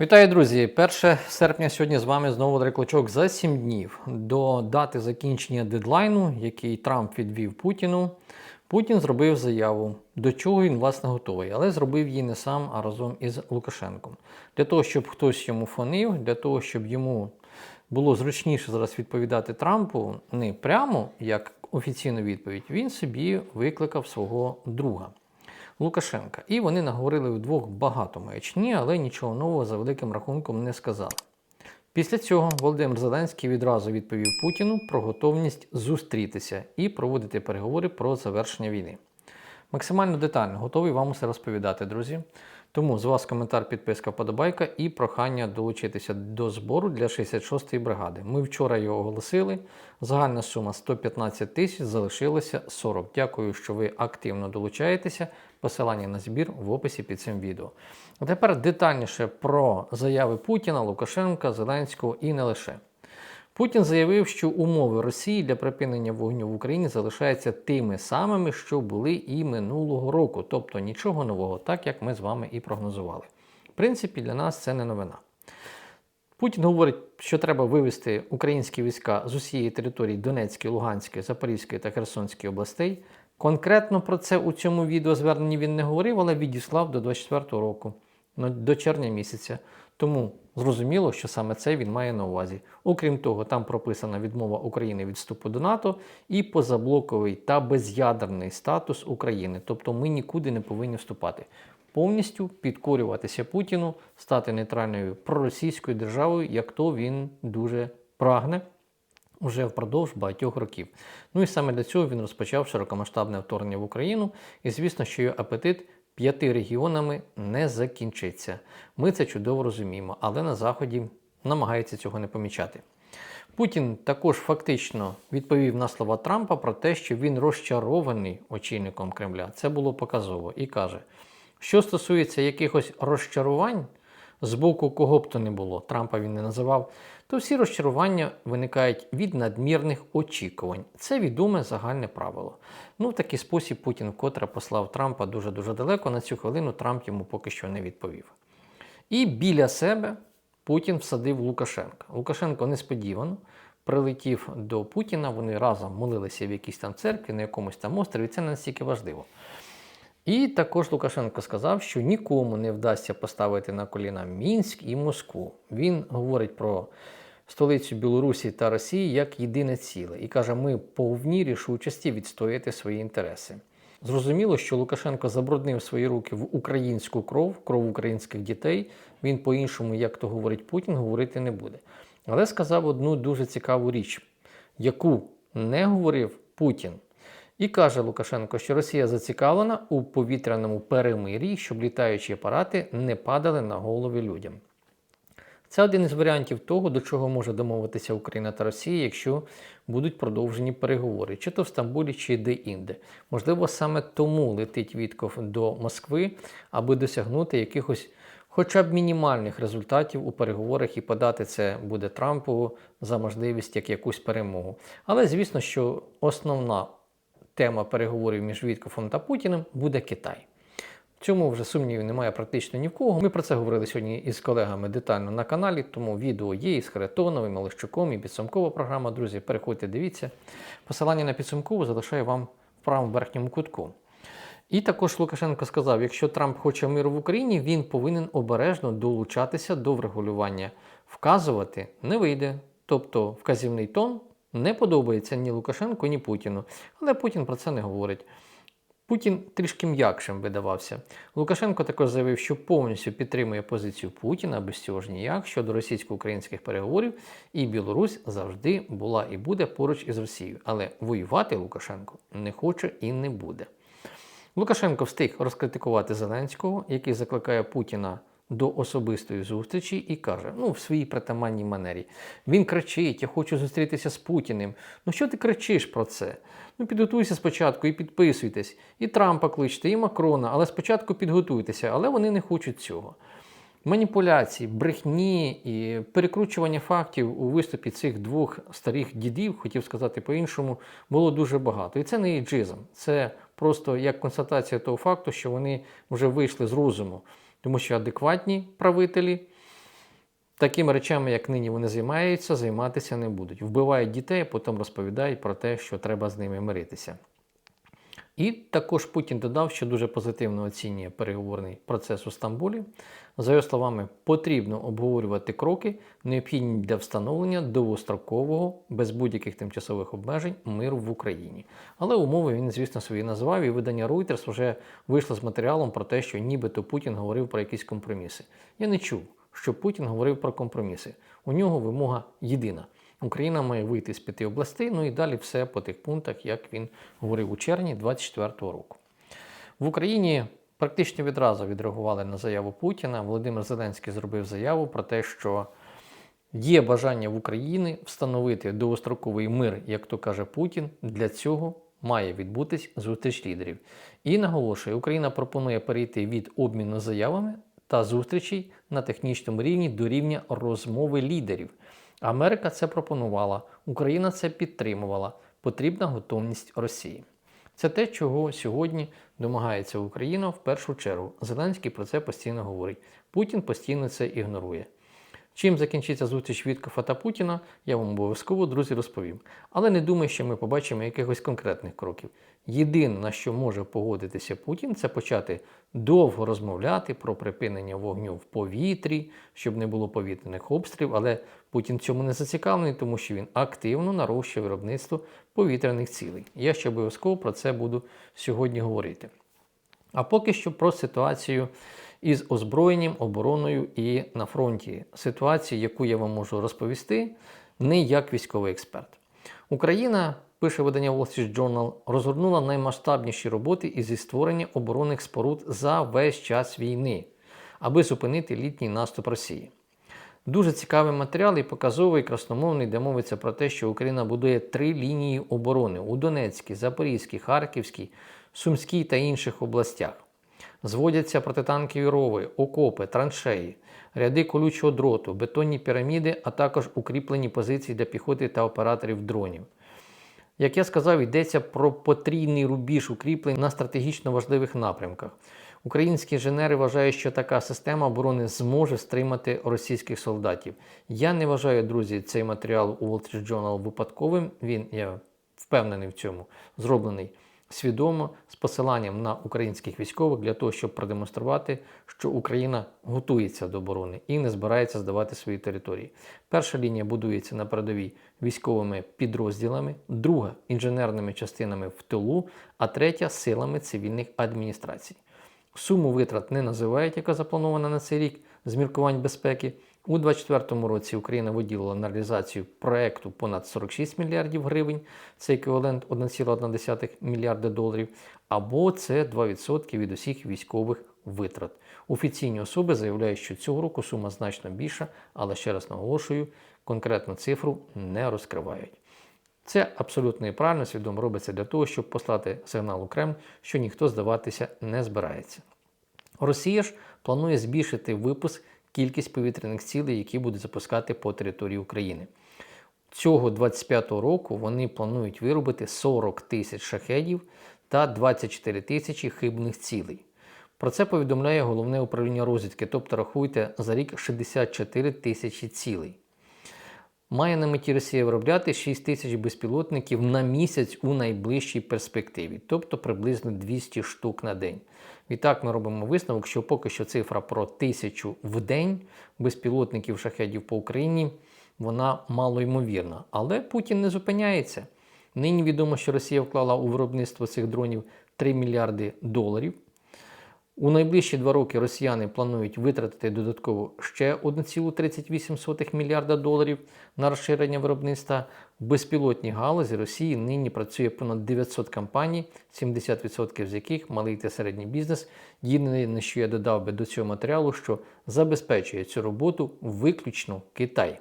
Вітаю, друзі! 1 серпня сьогодні з вами знову Дреклочок за 7 днів до дати закінчення дедлайну, який Трамп відвів Путіну. Путін зробив заяву, до чого він власне готовий, але зробив її не сам, а разом із Лукашенком. Для того, щоб хтось йому фонив, для того, щоб йому було зручніше зараз відповідати Трампу не прямо як офіційну відповідь, він собі викликав свого друга. Лукашенка. І вони наговорили вдвох багато маячні, але нічого нового за великим рахунком не сказали. Після цього Володимир Зеленський відразу відповів Путіну про готовність зустрітися і проводити переговори про завершення війни. Максимально детально готовий вам усе розповідати, друзі. Тому з вас коментар, підписка, вподобайка і прохання долучитися до збору для 66-ї бригади. Ми вчора його оголосили. Загальна сума 115 тисяч, залишилося 40. Дякую, що ви активно долучаєтеся. Посилання на збір в описі під цим відео. А тепер детальніше про заяви Путіна, Лукашенка, Зеленського і не лише. Путін заявив, що умови Росії для припинення вогню в Україні залишаються тими самими, що були і минулого року, тобто нічого нового, так як ми з вами і прогнозували. В принципі, для нас це не новина. Путін говорить, що треба вивести українські війська з усієї території Донецької, Луганської, Запорізької та Херсонської областей. Конкретно про це у цьому відеозверненні він не говорив, але відіслав до 24 року, ну, до червня місяця. Тому зрозуміло, що саме це він має на увазі. Окрім того, там прописана відмова України від вступу до НАТО і позаблоковий та без'ядерний статус України. Тобто ми нікуди не повинні вступати. Повністю підкорюватися Путіну, стати нейтральною проросійською державою, як то він дуже прагне уже впродовж багатьох років. Ну і саме для цього він розпочав широкомасштабне вторгнення в Україну, і звісно, що його апетит п'яти регіонами не закінчиться. Ми це чудово розуміємо, але на Заході намагаються цього не помічати. Путін також фактично відповів на слова Трампа про те, що він розчарований очільником Кремля. Це було показово і каже, що стосується якихось розчарувань з боку кого б то не було, Трампа він не називав, то всі розчарування виникають від надмірних очікувань. Це відоме загальне правило. Ну, в такий спосіб Путін вкотре послав Трампа дуже-дуже далеко. На цю хвилину Трамп йому поки що не відповів. І біля себе Путін всадив Лукашенка. Лукашенко несподівано прилетів до Путіна, вони разом молилися в якійсь там церкві, на якомусь там острові. Це не настільки важливо. І також Лукашенко сказав, що нікому не вдасться поставити на коліна Мінськ і Москву. Він говорить про столицю Білорусі та Росії як єдине ціле і каже, ми повні рішучості відстояти свої інтереси. Зрозуміло, що Лукашенко забруднив свої руки в українську кров, кров українських дітей. Він по-іншому, як то говорить Путін, говорити не буде. Але сказав одну дуже цікаву річ, яку не говорив Путін. І каже Лукашенко, що Росія зацікавлена у повітряному перемир'ї, щоб літаючі апарати не падали на голови людям. Це один із варіантів того, до чого може домовитися Україна та Росія, якщо будуть продовжені переговори, чи то в Стамбулі, чи де-інде. Можливо, саме тому летить Вітков до Москви, аби досягнути якихось хоча б мінімальних результатів у переговорах і подати це буде Трампу за можливість як якусь перемогу. Але звісно, що основна тема переговорів між Віткофом та Путіним буде Китай. В цьому вже сумнівів немає практично ні в кого. Ми про це говорили сьогодні із колегами детально на каналі, тому відео є із Харитоновим, Малищуком, і підсумкова програма. Друзі, переходьте, дивіться. Посилання на підсумкову залишаю вам в правому верхньому кутку. І також Лукашенко сказав: якщо Трамп хоче миру в Україні, він повинен обережно долучатися до врегулювання. Вказувати не вийде. Тобто вказівний тон не подобається ні Лукашенку, ні Путіну. Але Путін про це не говорить. Путін трішки м'якшим видавався. Лукашенко також заявив, що повністю підтримує позицію Путіна без цього ж ніяк щодо російсько-українських переговорів, і Білорусь завжди була і буде поруч із Росією. Але воювати Лукашенко не хоче і не буде. Лукашенко встиг розкритикувати Зеленського, який закликає Путіна до особистої зустрічі і каже: ну, в своїй притаманній манері. Він кричить: Я хочу зустрітися з Путіним. Ну що ти кричиш про це? Ну, підготуйся спочатку і підписуйтесь. І Трампа кличте, і Макрона, але спочатку підготуйтеся, але вони не хочуть цього. Маніпуляції, брехні і перекручування фактів у виступі цих двох старих дідів, хотів сказати по-іншому, було дуже багато. І це не іджизм, це просто як констатація того факту, що вони вже вийшли з розуму, тому що адекватні правителі такими речами, як нині вони займаються, займатися не будуть. Вбивають дітей, а потім розповідають про те, що треба з ними миритися. І також Путін додав, що дуже позитивно оцінює переговорний процес у Стамбулі. За його словами, потрібно обговорювати кроки, необхідні для встановлення довгострокового, без будь-яких тимчасових обмежень миру в Україні. Але умови він, звісно, свої назвав, і видання Reuters вже вийшло з матеріалом про те, що нібито Путін говорив про якісь компроміси. Я не чув, що Путін говорив про компроміси. У нього вимога єдина. Україна має вийти з п'яти областей, ну і далі все по тих пунктах, як він говорив у червні 2024 року. В Україні практично відразу відреагували на заяву Путіна. Володимир Зеленський зробив заяву про те, що є бажання в Україні встановити довгостроковий мир, як то каже Путін. Для цього має відбутись зустріч лідерів. І наголошує, Україна пропонує перейти від обміну заявами та зустрічей на технічному рівні до рівня розмови лідерів. Америка це пропонувала, Україна це підтримувала. Потрібна готовність Росії. Це те, чого сьогодні домагається Україна в першу чергу. Зеленський про це постійно говорить. Путін постійно це ігнорує. Чим закінчиться зустріч Віткофа та Путіна, я вам обов'язково, друзі, розповім. Але не думаю, що ми побачимо якихось конкретних кроків. Єдине, на що може погодитися Путін, це почати довго розмовляти про припинення вогню в повітрі, щоб не було повітряних обстрілів. Але Путін цьому не зацікавлений, тому що він активно нарощує виробництво повітряних цілей. Я ще обов'язково про це буду сьогодні говорити. А поки що про ситуацію із озброєнням, обороною і на фронті. Ситуацію, яку я вам можу розповісти, не як військовий експерт. Україна, пише видання Wall Street Journal, розгорнула наймасштабніші роботи із створення оборонних споруд за весь час війни, аби зупинити літній наступ Росії. Дуже цікавий матеріал і показовий, красномовний, де мовиться про те, що Україна будує три лінії оборони у Донецькій, Запорізькій, Харківській, Сумській та інших областях. Зводяться протитанкові рови, окопи, траншеї, ряди колючого дроту, бетонні піраміди, а також укріплені позиції для піхоти та операторів дронів. Як я сказав, йдеться про потрійний рубіж укріплень на стратегічно важливих напрямках. Українські інженери вважають, що така система оборони зможе стримати російських солдатів. Я не вважаю, друзі, цей матеріал у Wall Street Journal випадковим. Він, я впевнений в цьому, зроблений свідомо з посиланням на українських військових для того, щоб продемонструвати, що Україна готується до оборони і не збирається здавати свої території. Перша лінія будується на передовій військовими підрозділами, друга інженерними частинами в тилу, а третя силами цивільних адміністрацій. Суму витрат не називають, яка запланована на цей рік з міркувань безпеки. У 2024 році Україна виділила на реалізацію проекту понад 46 мільярдів гривень, це еквівалент 1,1 мільярда доларів, або це 2% від усіх військових витрат. Офіційні особи заявляють, що цього року сума значно більша, але ще раз наголошую, конкретну цифру не розкривають. Це абсолютно і правильно свідомо робиться для того, щоб послати сигнал у Кремль, що ніхто здаватися не збирається. Росія ж планує збільшити випуск кількість повітряних цілей, які будуть запускати по території України. Цього 25-го року вони планують виробити 40 тисяч шахедів та 24 тисячі хибних цілей. Про це повідомляє головне управління розвідки, тобто рахуйте за рік 64 тисячі цілей. Має на меті Росія виробляти 6 тисяч безпілотників на місяць у найближчій перспективі, тобто приблизно 200 штук на день. Відтак ми робимо висновок, що поки що цифра про тисячу в день безпілотників шахедів по Україні вона малоймовірна. Але Путін не зупиняється. Нині відомо, що Росія вклала у виробництво цих дронів 3 мільярди доларів. У найближчі два роки росіяни планують витратити додатково ще 1,38 мільярда доларів на розширення виробництва. В безпілотній галузі Росії нині працює понад 900 компаній, 70% з яких малий та середній бізнес. Єдине, що я додав би до цього матеріалу, що забезпечує цю роботу виключно Китай.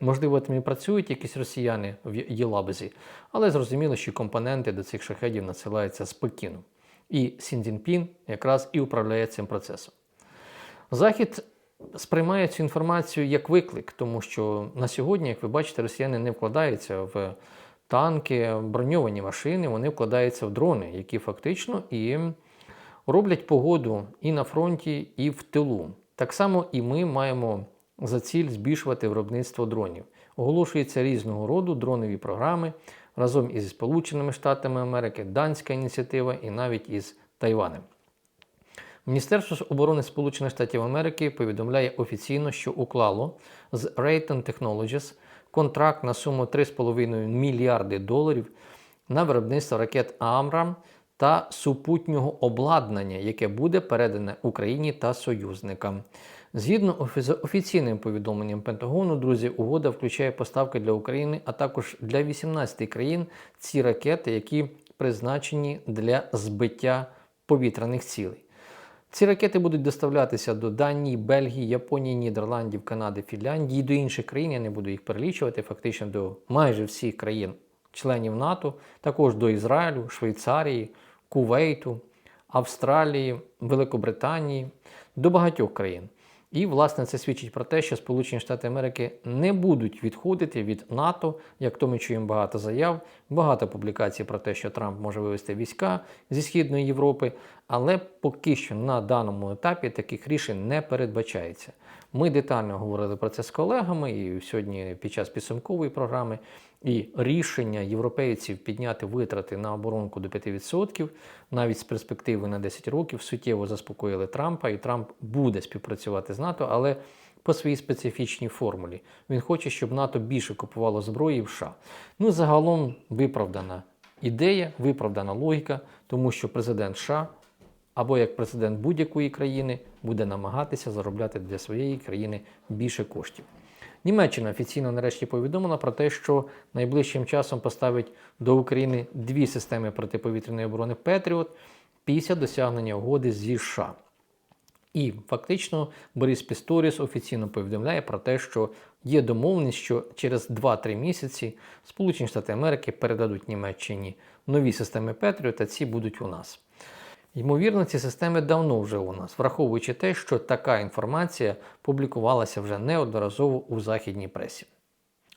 Можливо, там і працюють якісь росіяни в Єлабезі, але зрозуміло, що компоненти до цих шахедів надсилаються спокійно. І Сін Цзіньпін якраз і управляє цим процесом. Захід сприймає цю інформацію як виклик, тому що на сьогодні, як ви бачите, росіяни не вкладаються в танки, броньовані машини, вони вкладаються в дрони, які фактично і роблять погоду і на фронті, і в тилу. Так само і ми маємо за ціль збільшувати виробництво дронів. Оголошуються різного роду дронові програми разом із Сполученими Штатами Америки, Данська ініціатива і навіть із Тайванем. Міністерство оборони Сполучених Штатів Америки повідомляє офіційно, що уклало з Raytheon Technologies контракт на суму 3,5 мільярди доларів на виробництво ракет Амрам та супутнього обладнання, яке буде передане Україні та союзникам. Згідно офіційним повідомленням Пентагону, друзі, угода включає поставки для України, а також для 18 країн ці ракети, які призначені для збиття повітряних цілей. Ці ракети будуть доставлятися до Данії, Бельгії, Японії, Нідерландів, Канади, Фінляндії, до інших країн. Я не буду їх перелічувати, фактично до майже всіх країн, членів НАТО, також до Ізраїлю, Швейцарії, Кувейту, Австралії, Великобританії, до багатьох країн. І, власне, це свідчить про те, що Сполучені Штати Америки не будуть відходити від НАТО, як то ми чуємо багато заяв, багато публікацій про те, що Трамп може вивести війська зі Східної Європи, але поки що на даному етапі таких рішень не передбачається. Ми детально говорили про це з колегами і сьогодні під час підсумкової програми. І рішення європейців підняти витрати на оборонку до 5%, навіть з перспективи на 10 років, суттєво заспокоїли Трампа, і Трамп буде співпрацювати з НАТО, але по своїй специфічній формулі. Він хоче, щоб НАТО більше купувало зброї в США. Ну, загалом виправдана ідея, виправдана логіка, тому що президент США або як президент будь-якої країни буде намагатися заробляти для своєї країни більше коштів. Німеччина офіційно нарешті повідомила про те, що найближчим часом поставить до України дві системи протиповітряної оборони Петріот після досягнення угоди зі США. І фактично Борис Пісторіс офіційно повідомляє про те, що є домовленість, що через 2-3 місяці Сполучені Штати Америки передадуть Німеччині нові системи Петріот, та ці будуть у нас. Ймовірно, ці системи давно вже у нас, враховуючи те, що така інформація публікувалася вже неодноразово у західній пресі.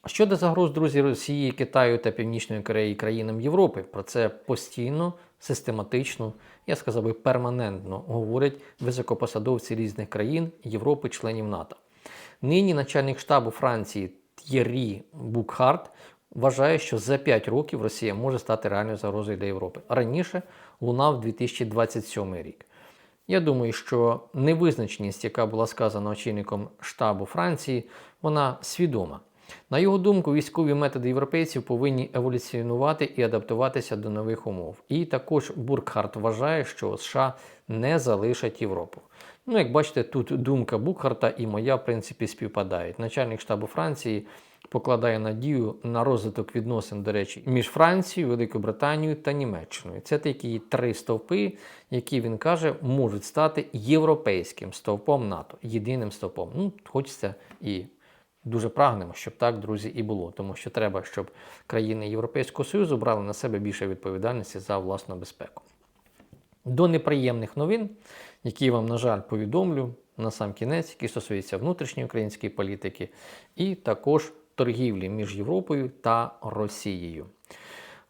Щодо загроз друзі Росії, Китаю та Північної Кореї країнам Європи, про це постійно, систематично, я сказав би перманентно говорять високопосадовці різних країн Європи, членів НАТО. Нині начальник штабу Франції Т'єрі Букхарт вважає, що за 5 років Росія може стати реальною загрозою для Європи. Раніше лунав 2027 рік. Я думаю, що невизначеність, яка була сказана очільником штабу Франції, вона свідома. На його думку, військові методи європейців повинні еволюціонувати і адаптуватися до нових умов. І також Буркхарт вважає, що США не залишать Європу. Ну, як бачите, тут думка Букхарта і моя, в принципі, співпадають. Начальник штабу Франції покладає надію на розвиток відносин, до речі, між Францією, Великою Британією та Німеччиною. Це такі три стовпи, які він каже, можуть стати європейським стовпом НАТО, єдиним стовпом. Ну, хочеться і дуже прагнемо, щоб так, друзі, і було, тому що треба, щоб країни Європейського Союзу брали на себе більше відповідальності за власну безпеку. До неприємних новин, які я вам, на жаль, повідомлю на сам кінець, які стосуються внутрішньої української політики, і також торгівлі між Європою та Росією.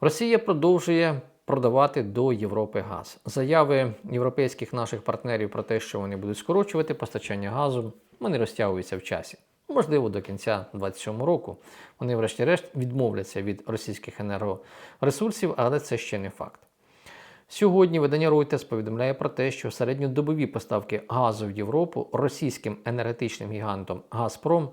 Росія продовжує продавати до Європи газ. Заяви європейських наших партнерів про те, що вони будуть скорочувати постачання газу, вони розтягуються в часі. Можливо, до кінця 2027 року вони, врешті-решт, відмовляться від російських енергоресурсів, але це ще не факт. Сьогодні видання Reuters повідомляє про те, що середньодобові поставки газу в Європу російським енергетичним гігантом Газпром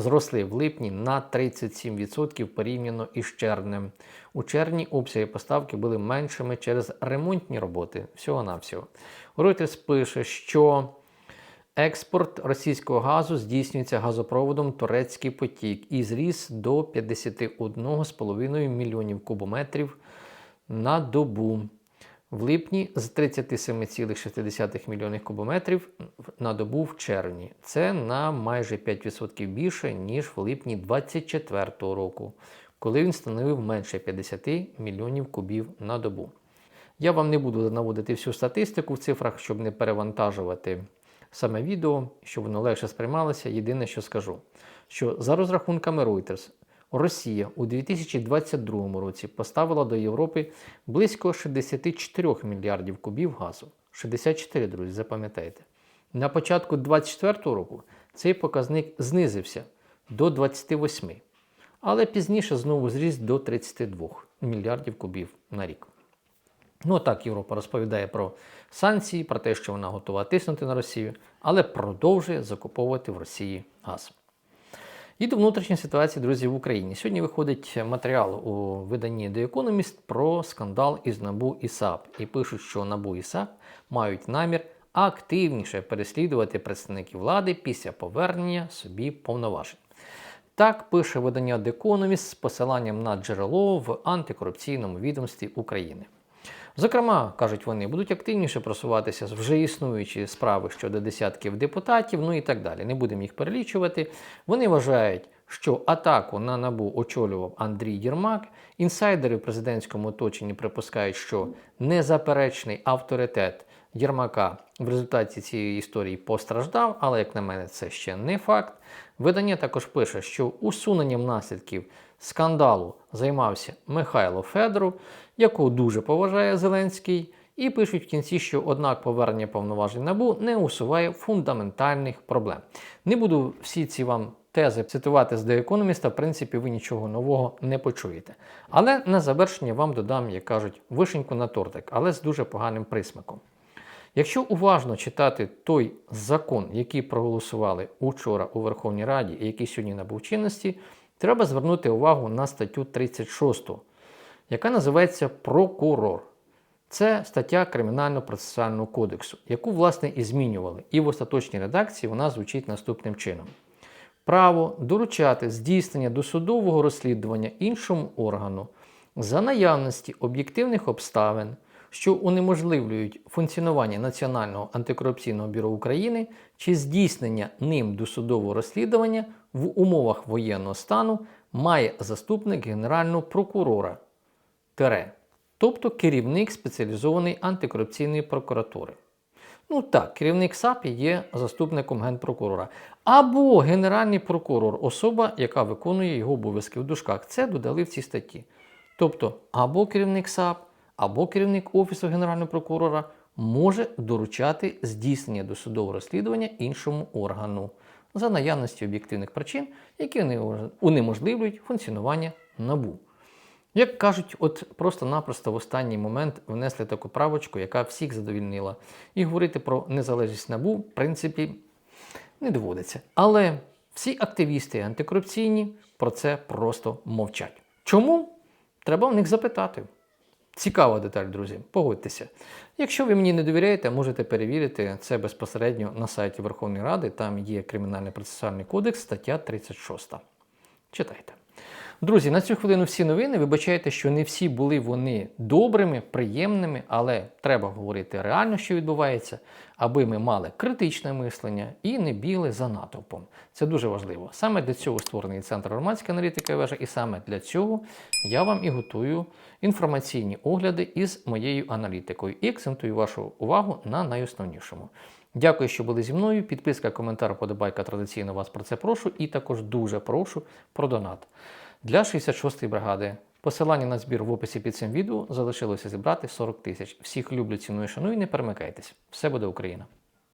зросли в липні на 37% порівняно із червнем. У червні обсяги поставки були меншими через ремонтні роботи всього-навсього. Reuters пише, що експорт російського газу здійснюється газопроводом Турецький потік і зріс до 51,5 мільйонів кубометрів на добу. В липні з 37,6 мільйонів кубометрів на добу в червні. Це на майже 5% більше, ніж в липні 2024 року, коли він становив менше 50 мільйонів кубів на добу. Я вам не буду наводити всю статистику в цифрах, щоб не перевантажувати саме відео, щоб воно легше сприймалося. Єдине, що скажу, що за розрахунками Reuters, Росія у 2022 році поставила до Європи близько 64 мільярдів кубів газу. 64, друзі, запам'ятайте. На початку 2024 року цей показник знизився до 28, але пізніше знову зріс до 32 мільярдів кубів на рік. Ну так Європа розповідає про санкції, про те, що вона готова тиснути на Росію, але продовжує закуповувати в Росії газ. І до внутрішньої ситуації, друзі, в Україні. Сьогодні виходить матеріал у виданні The Economist про скандал із НАБУ і САП. І пишуть, що НАБУ і САП мають намір активніше переслідувати представників влади після повернення собі повноважень. Так пише видання The Economist з посиланням на джерело в антикорупційному відомстві України. Зокрема, кажуть вони, будуть активніше просуватися вже існуючі справи щодо десятків депутатів, ну і так далі. Не будемо їх перелічувати. Вони вважають, що атаку на набу очолював Андрій Єрмак. Інсайдери в президентському оточенні припускають, що незаперечний авторитет Єрмака в результаті цієї історії постраждав, але, як на мене, це ще не факт. Видання також пише, що усуненням наслідків скандалу займався Михайло Федоров, якого дуже поважає Зеленський, і пишуть в кінці, що однак повернення повноважень набу не усуває фундаментальних проблем. Не буду всі ці вам тези цитувати з The Economist, в принципі, ви нічого нового не почуєте. Але на завершення вам додам, як кажуть, вишеньку на тортик, але з дуже поганим присмаком. Якщо уважно читати той закон, який проголосували учора у Верховній Раді і який сьогодні набув чинності, треба звернути увагу на статтю 36, яка називається Прокурор. Це стаття Кримінально-процесуального кодексу, яку, власне, і змінювали. І в остаточній редакції вона звучить наступним чином: право доручати здійснення досудового розслідування іншому органу за наявності об'єктивних обставин, що унеможливлюють функціонування Національного антикорупційного бюро України чи здійснення ним досудового розслідування в умовах воєнного стану має заступник Генерального прокурора, тире, тобто керівник спеціалізованої антикорупційної прокуратури. Ну так, керівник САП є заступником генпрокурора. Або генеральний прокурор, особа, яка виконує його обов'язки в дужках. Це додали в цій статті. Тобто, або керівник САП, або керівник Офісу Генерального прокурора може доручати здійснення досудового розслідування іншому органу за наявності об'єктивних причин, які унеможливлюють функціонування НАБУ. Як кажуть, от просто-напросто в останній момент внесли таку правочку, яка всіх задовільнила. І говорити про незалежність НАБУ, в принципі, не доводиться. Але всі активісти антикорупційні про це просто мовчать. Чому? Треба в них запитати. Цікава деталь, друзі, погодьтеся. Якщо ви мені не довіряєте, можете перевірити це безпосередньо на сайті Верховної Ради. Там є Кримінальний процесуальний кодекс, стаття 36. Читайте. Друзі, на цю хвилину всі новини. Вибачайте, що не всі були вони добрими, приємними, але треба говорити реально, що відбувається, аби ми мали критичне мислення і не бігли за натовпом. Це дуже важливо. Саме для цього створений центр громадської аналітики вежа, і саме для цього я вам і готую інформаційні огляди із моєю аналітикою і акцентую вашу увагу на найосновнішому. Дякую, що були зі мною. Підписка, коментар, подобайка традиційно вас про це прошу, і також дуже прошу про донат для 66-ї бригади. Посилання на збір в описі під цим відео залишилося зібрати 40 тисяч. Всіх люблю, ціную, шаную, не перемикайтесь. Все буде Україна!